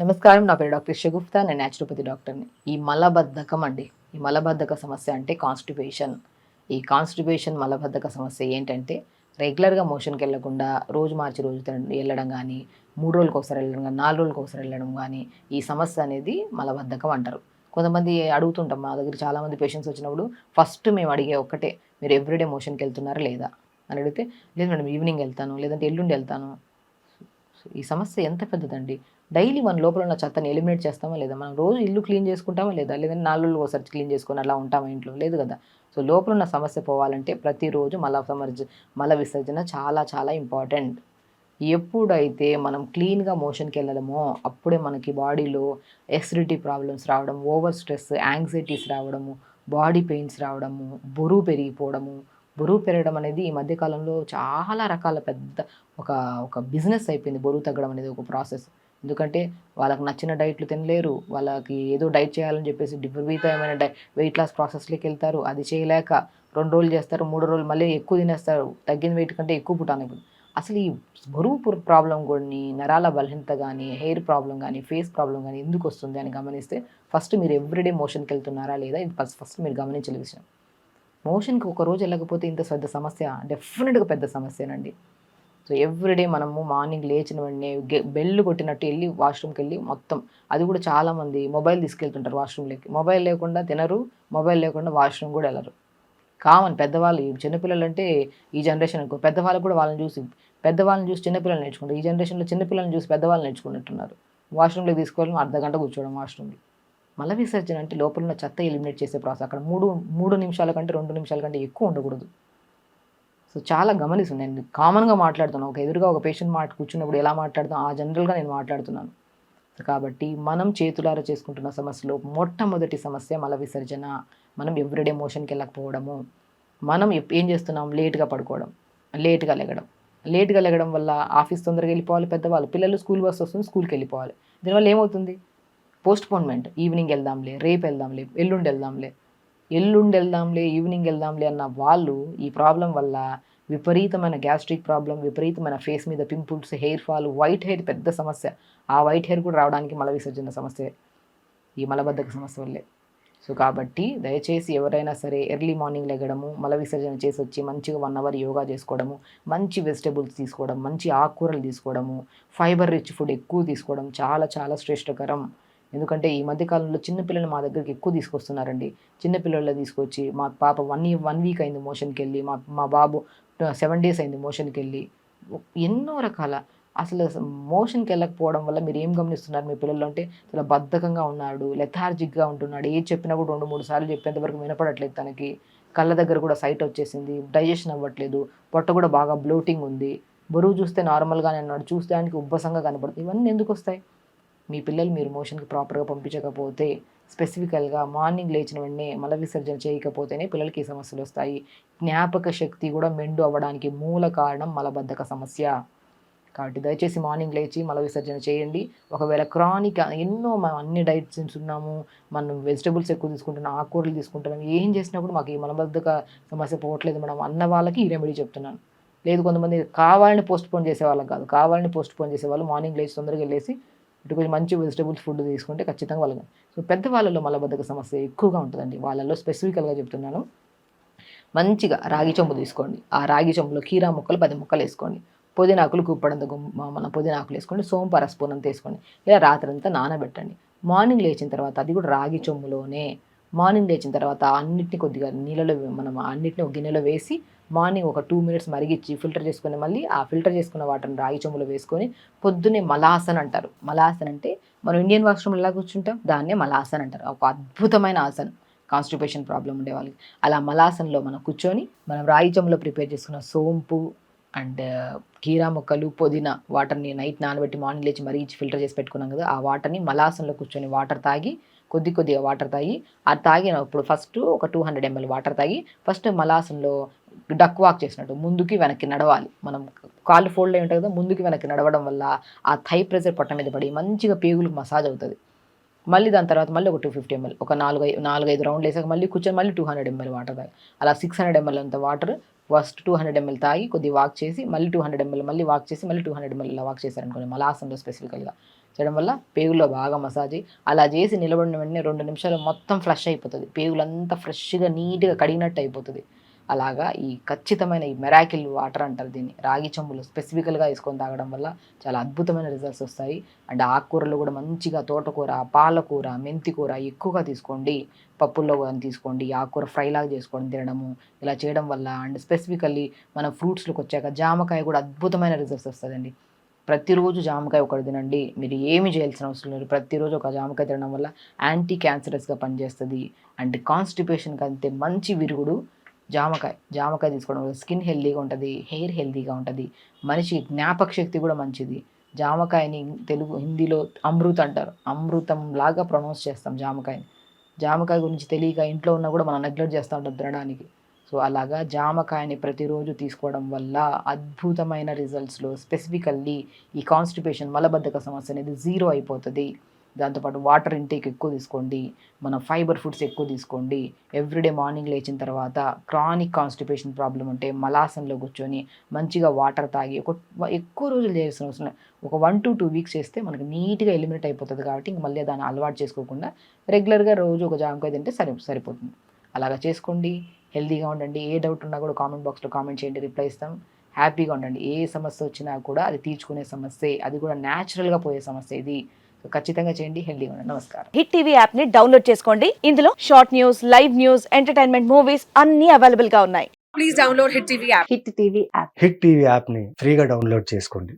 నమస్కారం నా పేరు డాక్టర్ షగుప్తా నేను న్యాచురోపతి డాక్టర్ని. ఈ మలబద్ధకం అండి. ఈ మలబద్ధక సమస్య అంటే కాన్స్టిపేషన్ ఈ కాన్స్టిపేషన్ మలబద్ధక సమస్య ఏంటంటే రెగ్యులర్గా మోషన్కి వెళ్ళకుండా రోజు మార్చి రోజు వెళ్ళడం కానీ మూడు రోజులకు ఒకసారి వెళ్ళడం కానీ నాలుగు రోజులకు ఒకసారి వెళ్ళడం కానీ ఈ సమస్య అనేది మలబద్ధకం అంటారు. కొంతమంది అడుగుతుంటాం మా దగ్గర చాలామంది పేషెంట్స్ వచ్చినప్పుడు ఫస్ట్ మేము అడిగే ఒక్కటే మీరు ఎవ్రీడే మోషన్కి వెళ్తున్నారా లేదా? అని అడిగితే లేదు మేడం ఈవినింగ్ వెళ్తాను లేదంటే ఎల్లుండి వెళ్తాను ఈ సమస్య ఎంత పెద్దదండి? డైలీ మన లోపల ఉన్న చెత్తని ఎలిమినేట్ చేస్తామా లేదా? మనం రోజు ఇల్లు క్లీన్ చేసుకుంటామా లేదా? లేదంటే నాలుగు ఒకసారి క్లీన్ చేసుకొని అలా ఉంటామా ఇంట్లో? లేదు కదా. సో లోపల ఉన్న సమస్య పోవాలంటే ప్రతిరోజు మల సమర్జ మల విసర్జన చాలా చాలా ఇంపార్టెంట్. ఎప్పుడైతే మనం క్లీన్గా మోషన్కి వెళ్ళడమో అప్పుడే మనకి బాడీలో ఎసిడిటీ ప్రాబ్లమ్స్ రావడం ఓవర్ స్ట్రెస్ యాంగ్జైటీస్ రావడము బాడీ పెయిన్స్ రావడము బరువు పెరిగిపోవడము బరువు పెరగడం అనేది ఈ మధ్యకాలంలో చాలా రకాల పెద్ద ఒక ఒక బిజినెస్ అయిపోయింది. బరువు తగ్గడం అనేది ఒక ప్రాసెస్. ఎందుకంటే వాళ్ళకి నచ్చిన డైట్లు తినలేరు. వాళ్ళకి ఏదో డైట్ చేయాలని చెప్పేసి విపరీతమైన డై వెయిట్ లాస్ ప్రాసెస్లోకి వెళ్తారు. అది చేయలేక రెండు రోజులు చేస్తారు మూడు రోజులు మళ్ళీ ఎక్కువ తినేస్తారు. తగ్గిన వెయిట్ కంటే ఎక్కువ పుట్టాను అసలు ఈ బరువు ప్రాబ్లం కొన్ని నరాల బలహీనత కానీ హెయిర్ ప్రాబ్లం కానీ ఫేస్ ప్రాబ్లం కానీ ఎందుకు వస్తుంది అని గమనిస్తే ఫస్ట్ మీరు ఎవ్రీడే మోషన్కి వెళ్తున్నారా లేదా? ఇది ఫస్ట్ ఫస్ట్ మీరు గమనించిన విషయం. మోషన్కి ఒక రోజు వెళ్ళకపోతే ఇంత పెద్ద సమస్య డెఫినెట్గా పెద్ద సమస్యనండి. సో ఎవ్రీడే మనము మార్నింగ్ లేచిన వెంటనే బెల్లు కొట్టినట్టు వెళ్ళి వాష్రూమ్కి వెళ్ళి మొత్తం అది కూడా చాలామంది మొబైల్ తీసుకెళ్తుంటారు వాష్రూమ్లోకి. మొబైల్ లేకుండా తినరు మొబైల్ లేకుండా వాష్రూమ్ కూడా వెళ్ళరు. కామన్ పెద్దవాళ్ళు చిన్నపిల్లలు అంటే ఈ జనరేషన్ అనుకో పెద్దవాళ్ళు కూడా వాళ్ళని చూసి పెద్దవాళ్ళని చూసి చిన్నపిల్లలు నేర్చుకుంటారు. ఈ జనరేషన్లో చిన్నపిల్లల్ని చూసి పెద్దవాళ్ళు నేర్చుకున్నట్టున్నారు. వాష్రూమ్లోకి తీసుకోవాలి అర్ధ గంట కూర్చోవడం వాష్రూమ్లో. మల విసర్జన అంటే లోపల ఉన్న చెత్త ఎలిమినేట్ చేసే ప్రాసెస్. అక్కడ మూడు మూడు నిమిషాల కంటే రెండు నిమిషాల కంటే ఎక్కువ ఉండకూడదు. సో చాలా గమనిస్తుంది నేను కామన్గా మాట్లాడుతున్నాను ఒక ఎదురుగా ఒక పేషెంట్ మాట కూర్చున్నప్పుడు ఎలా మాట్లాడతాం ఆ జనరల్గా నేను మాట్లాడుతున్నాను. కాబట్టి మనం చేతులారా చేసుకుంటున్న సమస్యలో మొట్టమొదటి సమస్య మల విసర్జన. మనం ఎవ్రీడే మోషన్కి వెళ్ళకపోవడము. మనం ఏం చేస్తున్నాం? లేట్గా పడుకోవడం. లేట్గా లెగడం. లేట్గా లెగడం వల్ల ఆఫీస్ తొందరగా వెళ్ళిపోవాలి పెద్దవాళ్ళు. పిల్లలు స్కూల్ బస్ వస్తుంది స్కూల్కి వెళ్ళిపోవాలి. దీనివల్ల ఏమవుతుంది? పోస్ట్పోన్మెంట్. ఈవినింగ్ వెళ్దాంలే రేపు వెళ్దాంలే ఎల్లుండి వెళ్దాంలే. ఎల్లుండి వెళ్దాంలే ఈవినింగ్ వెళ్దాంలే అన్న వాళ్ళు ఈ ప్రాబ్లం వల్ల విపరీతమైన గ్యాస్ట్రిక్ ప్రాబ్లం విపరీతమైన ఫేస్ మీద pimples hair fall white hair పెద్ద సమస్య. ఆ వైట్ హెయిర్ కూడా రావడానికి మల విసర్జన సమస్య. ఈ మలబద్ధక సమస్య వల్లే. సో కాబట్టి దయచేసి ఎవరైనా సరే ఎర్లీ మార్నింగ్ లెగడము మల విసర్జన చేసి వచ్చి మంచిగా వన్ అవర్ యోగా చేసుకోవడము మంచి వెజిటబుల్స్ తీసుకోవడం మంచి ఆకుకూరలు తీసుకోవడము ఫైబర్ రిచ్ ఫుడ్ ఎక్కువ తీసుకోవడం చాలా చాలా శ్రేష్టకరం. ఎందుకంటే ఈ మధ్యకాలంలో చిన్నపిల్లలు మా దగ్గరికి ఎక్కువ తీసుకొస్తున్నారండి. చిన్నపిల్లలు తీసుకొచ్చి మా పాప వన్ వన్ వీక్ అయింది మోషన్కి వెళ్ళి మా మా బాబు సెవెన్ డేస్ అయింది మోషన్కి వెళ్ళి ఎన్నో రకాల అసలు మోషన్కి వెళ్ళకపోవడం వల్ల మీరు ఏం గమనిస్తున్నారు మీ పిల్లలు అంటే? చాలా బద్ధకంగా ఉన్నాడు లెథార్జిక్గా ఉంటున్నాడు ఏది చెప్పినా కూడా రెండు మూడు సార్లు చెప్పేంతవరకు వినపడట్లేదు తనకి. కళ్ళ దగ్గర కూడా సైట్ వచ్చేసింది డైజెషన్ అవ్వట్లేదు పొట్ట కూడా బాగా బ్లోటింగ్ ఉంది. బరువు చూస్తే నార్మల్గానే ఉన్నాడు చూస్తే ఉబ్బసంగా కనపడుతుంది. ఇవన్నీ ఎందుకు వస్తాయి? మీ పిల్లలు మీరు మోషన్కి ప్రాపర్గా పంపించకపోతే స్పెసిఫికల్గా మార్నింగ్ లేచిన వెంటనే మల విసర్జన చేయకపోతేనే పిల్లలకి ఈ సమస్యలు వస్తాయి. జ్ఞాపక శక్తి కూడా మెండు అవ్వడానికి మూల కారణం మలబద్ధక సమస్య. కాబట్టి దయచేసి మార్నింగ్ లేచి మల విసర్జన చేయండి. ఒకవేళ క్రానిక్ ఎన్నో మనం అన్ని డైట్స్ తింటున్నాము మనం వెజిటబుల్స్ ఎక్కువ తీసుకుంటున్నాం ఆకుకూరలు తీసుకుంటున్నాం ఏం చేసినప్పుడు మాకు ఈ మలబద్ధక సమస్య పోవట్లేదు మనం అన్న వాళ్ళకి ఈ రెమెడీ చెప్తున్నాను. లేదు కొంతమంది కావాలని పోస్ట్ పోన్ చేసే వాళ్ళకి కాదు. కావాలని పోస్ట్ పోన్ చేసే వాళ్ళు మార్నింగ్ లేచి తొందరగా వెళ్ళేసి ఇటు కొంచెం మంచి వెజిటబుల్స్ ఫుడ్ తీసుకుంటే ఖచ్చితంగా వాళ్ళకి సో పెద్దవాళ్ళలో మలబద్ధక సమస్య ఎక్కువగా ఉంటుందండి. వాళ్ళలో స్పెసిఫికల్గా చెప్తున్నాను. మంచిగా రాగి చెంబు తీసుకోండి. ఆ రాగి చెంబులో కీరా ముక్కలు పది ముక్కలు వేసుకోండి. పుదీనాకులు కుప్పడంత మన పుదీనాకులు వేసుకోండి సోంపార స్పూన్ అంత వేసుకోండి. ఇలా రాత్రంతా నానబెట్టండి. మార్నింగ్ లేచిన తర్వాత అది కూడా రాగి చెంబులోనే మార్నింగ్ లేచిన తర్వాత అన్నిటిని కొద్దిగా నీళ్ళలో మనం అన్నిటిని ఒక గిన్నెలో వేసి మార్నింగ్ ఒక టూ మినిట్స్ మరిగించి ఫిల్టర్ చేసుకుని మళ్ళీ ఆ ఫిల్టర్ చేసుకున్న వాటర్ని రాగి చెంబులో వేసుకొని పొద్దున్నే మలాసన్ అంటారు. మలాసన్ అంటే మనం ఇండియన్ వాష్రూమ్లో ఎలా కూర్చుంటాం? దాన్నే మలాసన్ అంటారు. ఒక అద్భుతమైన ఆసనం. కాన్స్టిపేషన్ ప్రాబ్లం ఉండే వాళ్ళకి. అలా మలాసన్లో మనం కూర్చొని మనం రాగి చెంబులో ప్రిపేర్ చేసుకున్న సోంపు అండ్ కీరా మొక్కలు పుదీనా వాటర్ని నైట్ నానబెట్టి మార్నింగ్ లేచి మరిగించి ఫిల్టర్ చేసి పెట్టుకున్నాం కదా ఆ వాటర్ని మలాసన్లో కూర్చొని వాటర్ తాగి కొద్ది కొద్దిగా వాటర్ తాగి అది తాగినప్పుడు ఫస్ట్ ఒక టూ హండ్రెడ్ ఎంఎల్ వాటర్ తాగి ఫస్ట్ మలాసన్లో డక్ వాక్ చేసినట్టు ముందుకి వెనక్కి నడవాలి. మనం కాళ్ళు ఫోల్డ్ అయి ఉంటుంది కదా ముందుకి వెనక్కి నడవడం వల్ల ఆ థై ప్రెజర్ పొట్ట మీద పడి మంచిగా పేగులకు మసాజ్ అవుతుంది. మళ్ళీ దాని తర్వాత మళ్ళీ ఒక టూ ఫిఫ్టీ ఎంఎల్ ఒక నాలుగు ఐ- నాలుగైదు రౌండ్లు వేసాక మళ్ళీ కూర్చొని మళ్ళీ టూ హండ్రెడ్ ఎంఎల్ వాటర్ తాగి. అలా సిక్స్ హండ్రెడ్ ఎంఎల్ అంత water first two hundred ML తాగి కొద్దిగా వాక్ చేసి మళ్ళీ టూ హండ్రెడ్ ఎంఎల్ మళ్ళీ వాక్ చేసి మళ్ళీ టూ హండ్రెడ్ ఎంఎల్ ఇలా వాక్ చేశారనుకోండి మలాసంలో స్పెసిఫికల్గా చేయడం వల్ల పేగుల్లో బాగా మసాజ్ అలా చేసి నిలబడిన వెంటనే రెండు నిమిషాలు మొత్తం ఫ్లష్ అయిపోతుంది. పేగులంతా ఫ్రెష్గా నీట్గా కడిగినట్టు అయిపోతుంది. అలాగా ఈ ఖచ్చితమైన ఈ మెరాకిల్ వాటర్ అంటారు దీన్ని. రాగి చెంబులు స్పెసిఫికల్గా వేసుకొని తాగడం వల్ల చాలా అద్భుతమైన రిజల్ట్స్ వస్తాయి. అండ్ ఆకుకూరలు కూడా మంచిగా తోటకూర పాలకూర మెంతికూర ఎక్కువగా తీసుకోండి. పప్పుల్లో కానీ తీసుకోండి. ఆకుకూర ఫ్రైలాగా చేసుకొని తినడము ఇలా చేయడం వల్ల అండ్ స్పెసిఫికల్లీ మన ఫ్రూట్స్లోకి వచ్చాక జామకాయ కూడా అద్భుతమైన రిజల్ట్స్ వస్తుందండి. ప్రతిరోజు జామకాయ ఒకటి తినండి. మీరు ఏమి చేయాల్సిన అవసరం లేదు. ప్రతిరోజు ఒక జామకాయ తినడం వల్ల యాంటీ క్యాన్సరస్గా పనిచేస్తుంది. అండ్ కాన్స్టిపేషన్ అంతే మంచి విరుగుడు జామకాయ జామకాయ తీసుకోవడం వల్ల స్కిన్ హెల్దీగా ఉంటుంది హెయిర్ హెల్దీగా ఉంటుంది. మనిషి జ్ఞాపక శక్తి కూడా మంచిది. జామకాయని తెలుగు హిందీలో అమృత్ అంటారు. అమృతం లాగా ప్రొనౌన్స్ చేస్తాం జామకాయని. జామకాయ గురించి తెలియక ఇంట్లో ఉన్నా కూడా మనం నెగ్లెక్ట్ చేస్తూ ఉంటాం తినడానికి. సో అలాగా జామకాయని ప్రతిరోజు తీసుకోవడం వల్ల అద్భుతమైన రిజల్ట్స్లో స్పెసిఫికల్లీ ఈ కాన్స్టిపేషన్ మలబద్ధక సమస్య అనేది జీరో అయిపోతుంది. దాంతోపాటు వాటర్ ఇంటేక్ ఎక్కువ తీసుకోండి. మన ఫైబర్ ఫుడ్స్ ఎక్కువ తీసుకోండి. ఎవ్రీడే మార్నింగ్ లేచిన తర్వాత క్రానిక్ కాన్స్టిపేషన్ ప్రాబ్లం ఉంటే మలాసంలో కూర్చొని మంచిగా వాటర్ తాగి ఒక ఎక్కువ రోజులు చేయాల్సిన అవసరం ఒక వన్ టు టూ వీక్స్ చేస్తే మనకి నీట్గా ఎలిమినేట్ అయిపోతుంది కాబట్టి ఇంక మళ్ళీ దాన్ని అలవాటు చేసుకోకుండా రెగ్యులర్గా రోజు ఒక జామకాయ తింటే సరి సరిపోతుంది. అలాగా చేసుకోండి. హెల్తీగా ఉండండి. ఏ డౌట్ ఉన్నా కూడా కామెంట్ బాక్స్లో కామెంట్ చేయండి. రిప్లై ఇస్తాం. హ్యాపీగా ఉండండి. ఏ సమస్య వచ్చినా కూడా అది తీర్చుకునే సమస్య. అది కూడా న్యాచురల్గా పోయే సమస్య ఇది. సో ఖచ్చితంగా చేయండి. హెల్తీగా ఉండండి. నమస్కారం. హిట్ టీవీ యాప్ని డౌన్లోడ్ చేసుకోండి. ఇందులో short news live news entertainment movies అన్ని అవైలబుల్గా ఉన్నాయి. please download Hit TV app. Hit TV app. Hit TV యాప్ని ఫ్రీగా డౌన్లోడ్ చేసుకోండి.